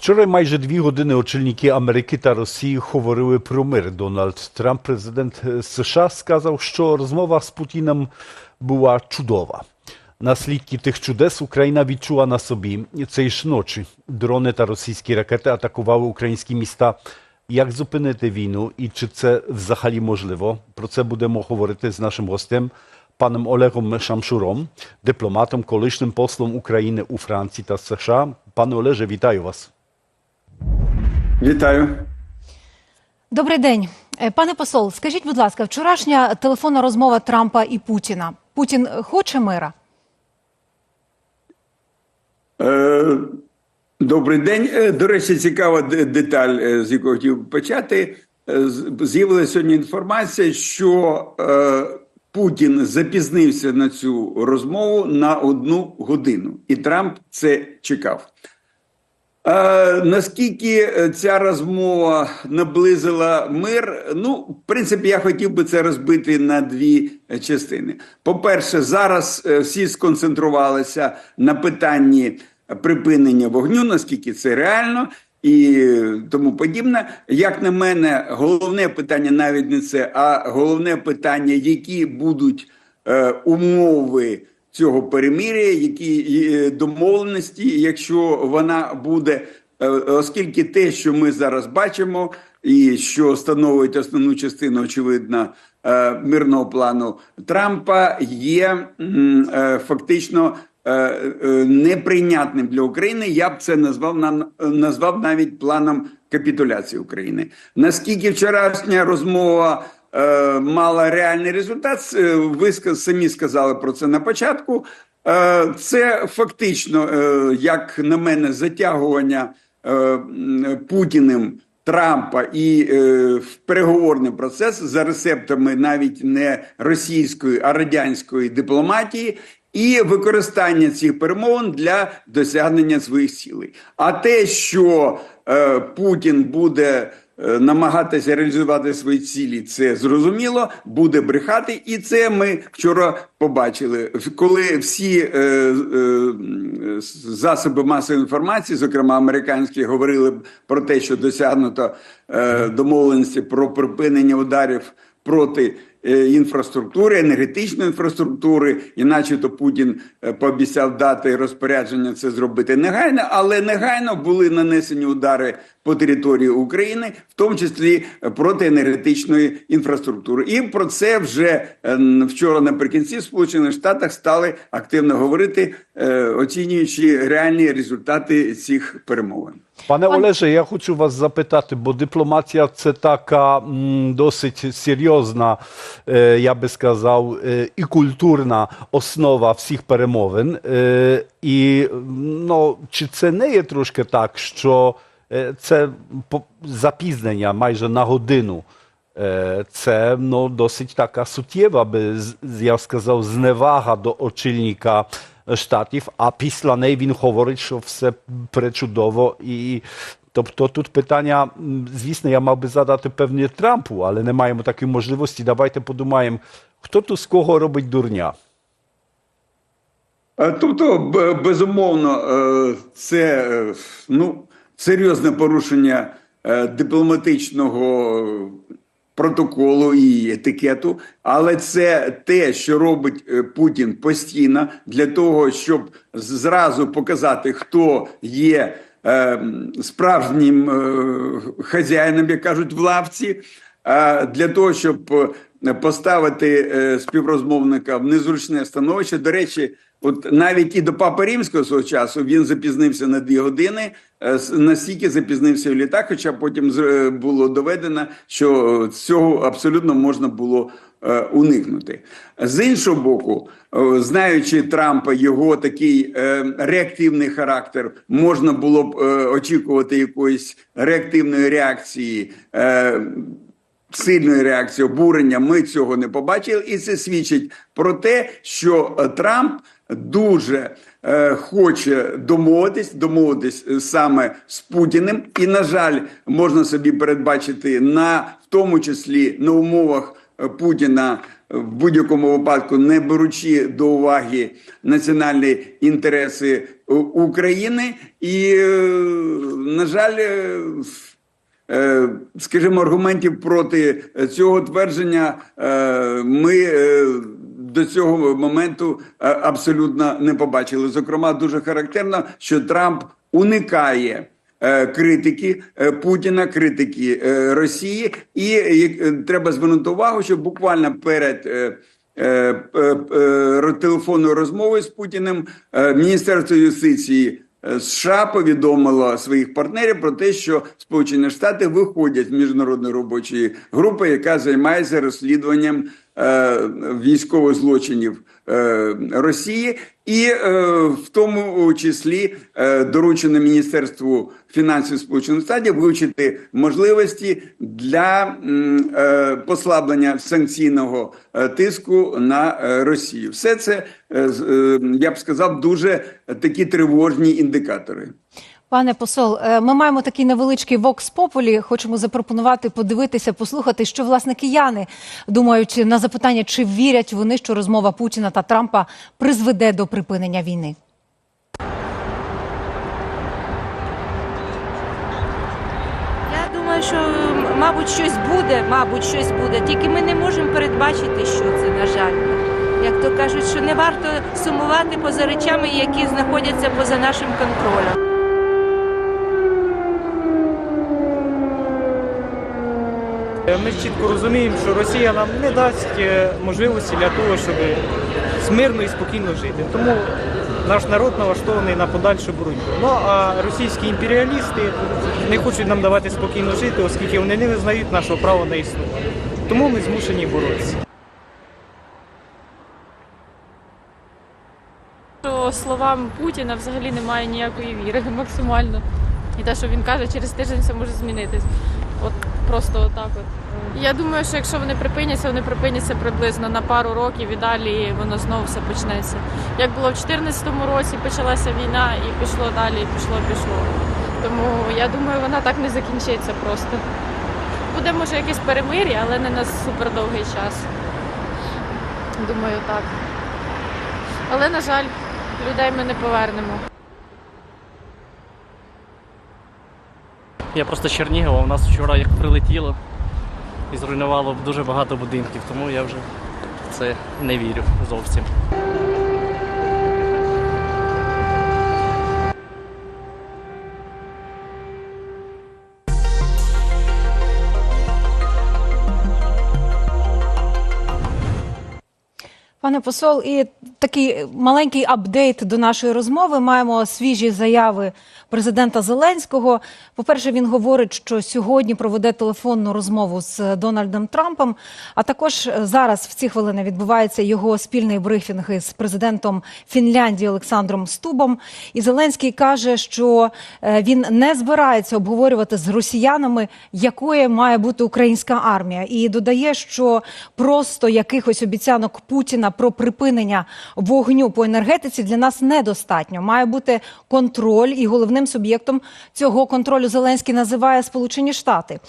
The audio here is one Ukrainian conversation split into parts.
Вчора майже дві години очільники Америки та Росії говорили про мир. Дональд Трамп, президент е, США, сказав, що розмова з Путіним була чудова. Наслідки тих чудес Україна відчула на собі. Цієї ж ночі дрони та російські ракети атакували українські міста. Як зупинити війну і чи це взагалі можливо? Про це будемо говорити з нашим гостем, паном Олегом Шамшуром, дипломатом, колишнім послом України у Франції та США. Пане Олеже, вітаю вас. Вітаю. Добрий день, Е, пане посол. Скажіть, будь ласка, вчорашня телефонна розмова Трампа і Путіна. Путін хоче мира? Е, добрий день. Е, До речі, цікава деталь, е, з якої хотів почати. З'явилася сьогодні інформація, що е, Путін запізнився на цю розмову на одну годину, і Трамп це чекав. Наскільки е, ця розмова наблизила мир? Ну, в принципі, я хотів би це розбити на дві е, частини. По-перше, зараз е, всі сконцентрувалися на питанні припинення вогню, наскільки це реально. І тому подібне, як на мене, головне питання навіть не це, а головне питання, які будуть умови цього перемир'я, які е, домовленості, якщо вона буде, е, оскільки те, що ми зараз бачимо, і що становить основну частину, очевидно, е, мирного плану Трампа, є фактично. Неприйнятним для України я б це назвав нам назвав навіть планом капітуляції України. Наскільки вчорашня розмова е, мала реальний результат. е, Ви самі сказали про це на початку. Е, це фактично, як на мене, затягування Путіним. Трампа і в переговорний процес за рецептами навіть не російської, а радянської дипломатії, і використання цих перемовин для досягнення своїх цілей. А те, що е, Путін буде намагатися реалізувати свої цілі, це зрозуміло, буде брехати, і це ми вчора побачили, коли всі е, е, засоби масової інформації, зокрема американські, говорили про те, що досягнуто е, домовленості про припинення ударів проти е, інфраструктури, енергетичної інфраструктури, і начебто Путін е, пообіцяв дати розпорядження це зробити негайно, але негайно були нанесені удари по території України, в тому числі е, проти енергетичної інфраструктури. І про це вже е, вчора наприкінці в Сполучених Штатах стали активно говорити, е, оцінюючи реальні результати цих перемовин. Пане Пан- Олеже, я хочу вас запитати, бо дипломатія це така м, досить серйозна, е, я би сказав, е, і культурна основа всіх перемовин. Е, і ну, чи це не є трошки так, що е, це запізнення майже на годину? Е, Це ну, досить така суттєва, би я сказав, зневага до очільника штатів, а після неї він говорить, що все пречудово. І, тобто тут питання, звісно, я мав би задати певні Трампу, але не маємо такої можливості. Давайте подумаємо, хто тут з кого робить дурня. Тобто, безумовно, це ну, серйозне порушення дипломатичного протоколу і етикету, але це те, що робить е, Путін постійно для того, щоб зразу показати, хто є е, справжнім е, хазяїном, як кажуть, в лавці. А для того, щоб е, поставити е, співрозмовника в незручне становище. До речі, от навіть і до Папи Римського свого часу він запізнився на дві години, е, настільки запізнився в літак, хоча потім е, було доведено, що цього абсолютно можна було е, уникнути. З іншого боку, знаючи Трампа, його такий реактивний характер, можна було б очікувати якоїсь реактивної реакції. Сильної реакції обурення ми цього не побачили, і це свідчить про те, що Трамп дуже е, хоче домовитись, домовитись е, саме з Путіним, і на жаль, можна собі передбачити на в тому числі на умовах е, Путіна в будь-якому випадку, не беручи до уваги національні інтереси України, і, е, на жаль, е, е, скажімо, аргументів проти цього твердження е, ми е, до цього моменту е, абсолютно не побачили. Зокрема, дуже характерно, що Трамп уникає. е, Критики е, Путіна, критики Росії, і треба звернути увагу, що буквально перед телефонною розмовою з Путіним Міністерство юстиції США повідомило своїх партнерів про те, що Сполучені Штати виходять з міжнародної робочої групи, яка займається розслідуванням військових злочинів е, Росії, і е, в тому числі е, доручено Міністерству фінансів Сполучених Штатів вивчити можливості для е, послаблення санкційного е, тиску на е, Росію. Все це е, е, я б сказав дуже такі тривожні індикатори. Пане посол, е, ми маємо такий невеличкий вокс популі. Хочемо запропонувати подивитися, послухати, що власне кияни думають на запитання, чи вірять вони, що розмова Путіна та Трампа призведе до припинення війни. Я думаю, що мабуть щось буде, мабуть, щось буде. Тільки ми не можемо передбачити, що це, на жаль. Як то кажуть, що не варто сумувати поза речами, які знаходяться поза нашим контролем. Ми чітко розуміємо, що Росія нам не дасть е, можливості для того, щоб мирно і спокійно жити. Тому наш народ налаштований на подальшу боротьбу. Ну а російські імперіалісти не хочуть нам давати спокійно жити, оскільки вони не визнають нашого права на існування. Тому ми змушені боротися. словам Путіна взагалі немає ніякої віри максимально. І те, що він каже, через тиждень все може змінитись. От просто отак. От. Я думаю, що якщо вони припиняться, вони припиняться приблизно на пару років і далі воно знову все почнеться. Як було в 2014 році, почалася війна і пішло далі, і пішло, пішло. Тому я думаю, вона так не закінчиться просто. Буде може якесь перемир'я, але не на супердовгий час. Думаю, так. Але, на жаль, людей ми не повернемо. Я просто з Чернігова, у нас вчора як прилетіло і зруйнувало дуже багато будинків, тому я вже в це не вірю зовсім. Пане посол, і такий маленький апдейт до нашої розмови. Маємо свіжі заяви президента Зеленського. По-перше, він говорить, що сьогодні проведе телефонну розмову з Дональдом Трампом. А також е, зараз в ці хвилини відбувається його спільний брифінг із президентом Фінляндії Олександром Стубом. І Зеленський каже, що е, він не збирається обговорювати з росіянами, якою має бути українська армія, і додає, що просто якихось обіцянок Путіна про припинення вогню по енергетиці для нас недостатньо. Має бути контроль, і головним суб'єктом цього контролю Зеленський називає Сполучені Штати.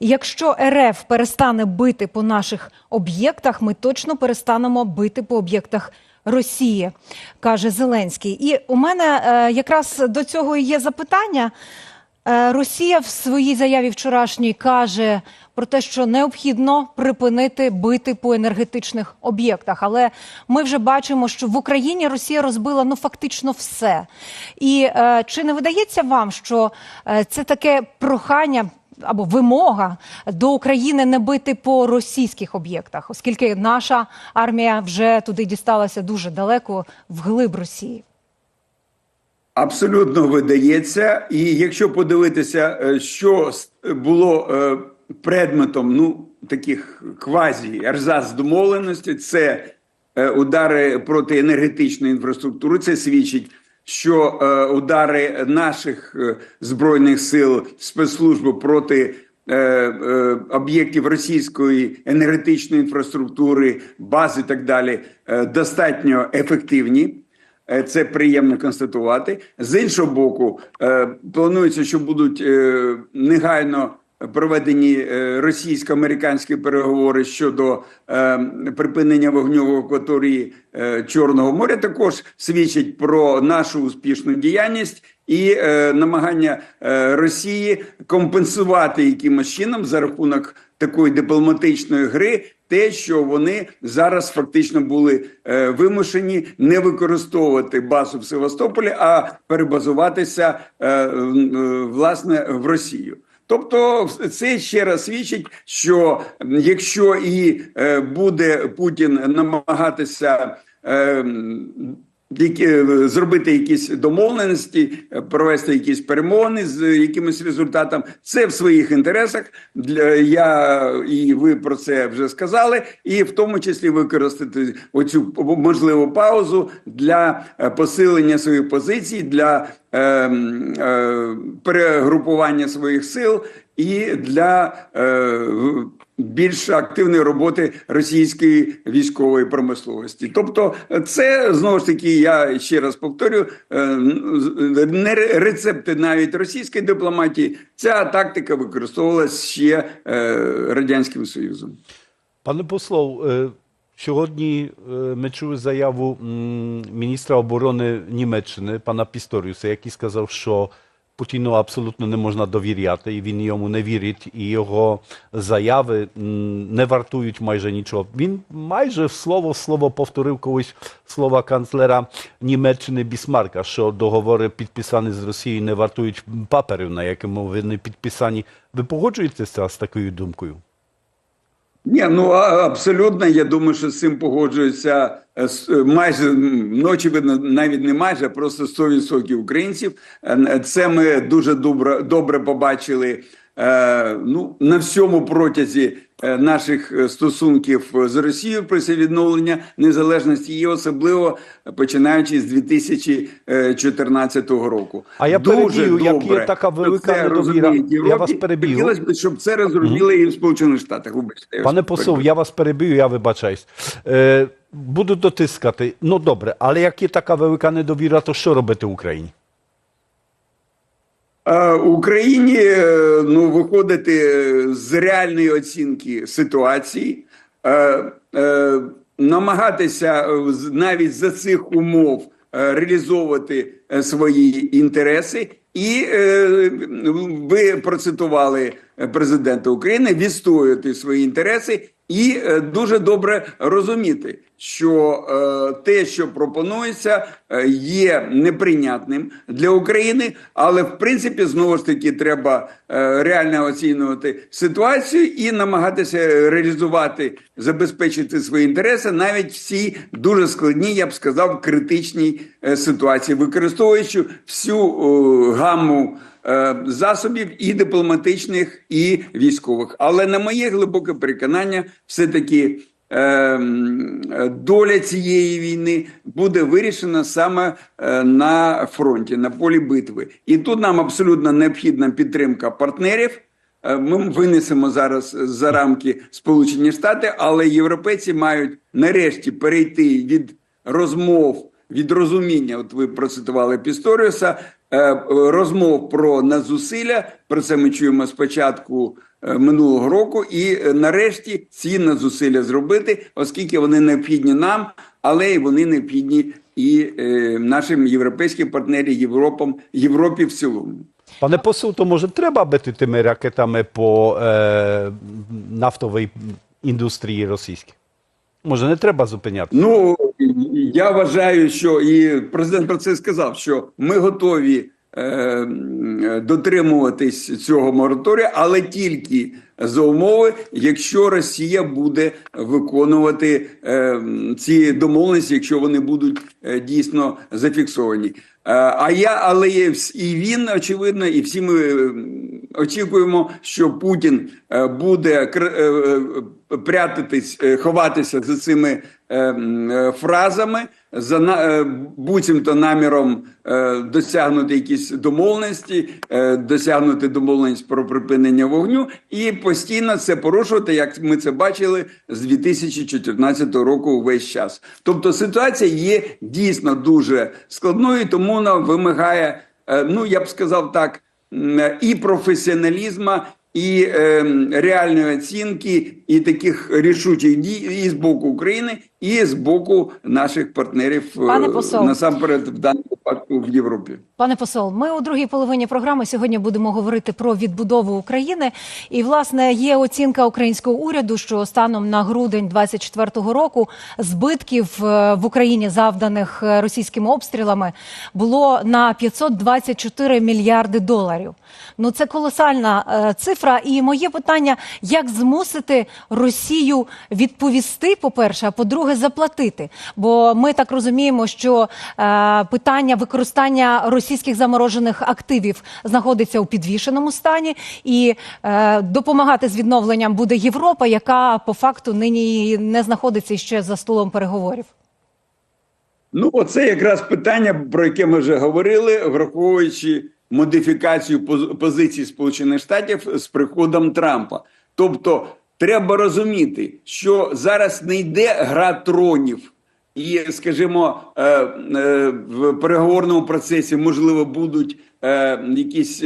Якщо РФ перестане бити по наших об'єктах, ми точно перестанемо бити по об'єктах. Росії, каже Зеленський. І у мене е, якраз до цього є запитання. Е, Росія в своїй заяві вчорашній каже про те, що необхідно припинити бити по енергетичних об'єктах. Але ми вже бачимо, що в Україні Росія розбила ну фактично все. І е, чи не видається вам, що е, це таке прохання? Або вимога до України не бити по російських об'єктах, оскільки наша армія вже туди дісталася дуже далеко вглиб Росії. Абсолютно видається. І якщо подивитися, е, що було е, предметом ну, таких квазі ерзац домовленості, це е, удари проти енергетичної інфраструктури. Це свідчить, що удари наших збройних сил спецслужби проти об'єктів російської енергетичної інфраструктури, бази і так далі, достатньо ефективні. Е, Це приємно констатувати. З іншого боку, е, планується, що будуть е, негайно проведені російсько-американські переговори щодо припинення вогню в акваторії Чорного моря, також свідчить про нашу успішну діяльність і намагання Росії компенсувати якимось чином за рахунок такої дипломатичної гри. Те, що вони зараз фактично були е, вимушені не використовувати базу в Севастополі, а перебазуватися е, е, власне в Росію. Тобто, це ще раз свідчить, що якщо і е, буде Путін намагатися е, зробити якісь домовленості, е, провести якісь перемовини з якимось результатом, це в своїх інтересах. Для я і ви про це вже сказали, і в тому числі використати оцю можливу паузу для е, посилення своїх позицій, для е, е, перегрупування своїх сил і для е, більш активної роботи російської військової промисловості. Тобто, це знову ж таки, я ще раз повторю, е, не рецепти навіть російської дипломатії. Ця тактика використовувалася ще е, радянським союзом. Пане послов, е, сьогодні ми чули заяву міністра оборони Німеччини, пана Пісторіуса, який сказав, що Путіну абсолютно не можна довіряти, і він йому не вірить, і його заяви не вартують майже нічого. Він майже слово в слово повторив колись слова канцлера Німеччини Бісмарка, що договори підписані з Росією не вартують паперів, на якому вони підписані. Ви погоджуєтеся з такою думкою? Ні, ну абсолютно. Я думаю, що з цим погоджуються е, е, майже ну, навіть не майже, а просто 100% українців. Е, Це ми дуже добре, добре побачили. Е, Ну, на всьому протязі е, наших е, стосунків з Росією після відновлення незалежності, і особливо починаючи з 2014 року. А я переб'ю, як є така велика недовіра. Я вас переб'ю. Хотілося б, щоб це розуміли і в Сполучених Штатах. Вибачте, Пане посол, я вас перебив, я вибачаюсь. Е, буду дотискати. Ну добре, але як є така велика недовіра, то що робити Україні? Україні е, ну виходити з реальної оцінки ситуації, е, е, намагатися навіть за цих умов реалізовувати свої інтереси. І ви процитували президента України відстоювати свої інтереси і е, дуже добре розуміти, що е, те, що пропонується, е, є неприйнятним для України, але в принципі знову ж таки треба е, реально оцінювати ситуацію і намагатися реалізувати, забезпечити свої інтереси навіть в цій дуже складній, я б сказав, критичній е, ситуації, використовуючи всю е, гамму засобів і дипломатичних, і військових. Але на моє глибоке переконання, все таки. е, е, Доля цієї війни буде вирішена саме е, на фронті, на полі битви, і тут нам абсолютно необхідна підтримка партнерів. Е, Ми винесемо зараз за рамки Сполучені Штати, але європейці мають нарешті перейти від розмов від розуміння. От ви процитували Пісторіуса, е, е, розмов про надзусилля. Про це ми чуємо з початку е, минулого року, і е, нарешті ці надзусилля зробити, оскільки вони необхідні нам, але й вони необхідні і е, нашим європейським партнерам, Європам, Європі в цілому. Пане посол, то може треба бити тими ракетами по е, нафтовій індустрії російській? Може, не треба зупиняти? Ну я вважаю, що і президент про це сказав, що ми готові е, дотримуватись цього мораторію, але тільки за умови, якщо Росія буде виконувати е, ці домовленості, якщо вони будуть е, дійсно зафіксовані. Е, а я, але і він очевидно, і всі ми очікуємо, що Путін е, буде е, е, прятатись, ховатися за цими фразами, за буцімто наміром досягнути якісь домовленості, досягнути домовленість про припинення вогню, і постійно це порушувати, як ми це бачили з 2014 року весь час. Тобто ситуація є дійсно дуже складною, тому вона вимагає, ну я б сказав так, і професіоналізму, і е, реальної оцінки, і таких рішучих дій і з боку України, і з боку наших партнерів е, Пане посол. насамперед в даному в Європі. Пане посол, ми у другій половині програми сьогодні будемо говорити про відбудову України. І власне є оцінка українського уряду, що станом на грудень 24-го року збитків е, в Україні, завданих е, російськими обстрілами, було на 524 мільярди доларів. Ну це колосальна е, цифра. І моє питання: як змусити Росію відповісти, по-перше, а по-друге, заплатити? Бо ми так розуміємо, що е, питання використання російських заморожених активів знаходиться у підвішеному стані, і е, допомагати з відновленням буде Європа, яка по факту нині не знаходиться ще за столом переговорів. Ну, оце якраз питання, про яке ми вже говорили, враховуючи модифікацію поз- позиції Сполучених Штатів з приходом Трампа. Тобто, треба розуміти, що зараз не йде гра тронів. І, скажімо, е, е, в переговорному процесі можливо будуть е, якісь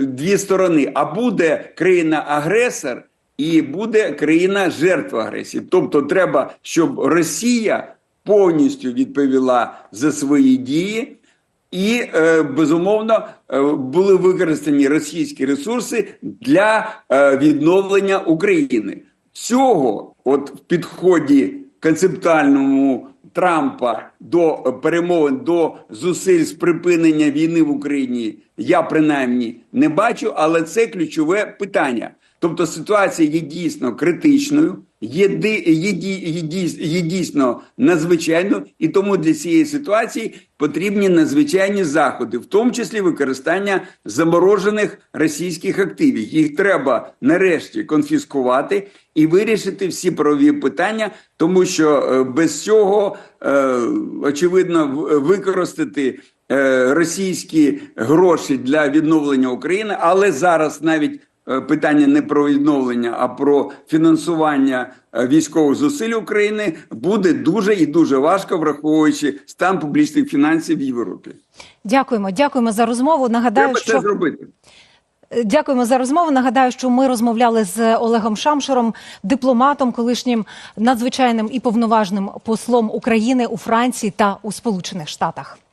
дві сторони, а буде країна-агресор і буде країна жертва агресії. Тобто, треба, щоб Росія повністю відповіла за свої дії. І е, безумовно е, були використані російські ресурси для е, відновлення України. Цього, от в підході концептуальному Трампа до перемовин до зусиль з припинення війни в Україні, я принаймні не бачу, але це ключове питання. Тобто ситуація є дійсно критичною, є, є, є, є дійсно надзвичайною, і тому для цієї ситуації потрібні надзвичайні заходи, в тому числі використання заморожених російських активів. Їх треба нарешті конфіскувати і вирішити всі правові питання, тому що е, без цього е, очевидно використати е, російські гроші для відновлення України, але зараз навіть питання не про відновлення, а про фінансування е, військових зусиль України буде дуже і дуже важко, враховуючи стан публічних фінансів в Європі. Дякуємо, дякуємо за розмову. Нагадаю, Треба що це зробити. Дякуємо за розмову. Нагадаю, що ми розмовляли з Олегом Шамшером, дипломатом, колишнім надзвичайним і повноважним послом України у Франції та у Сполучених Штатах.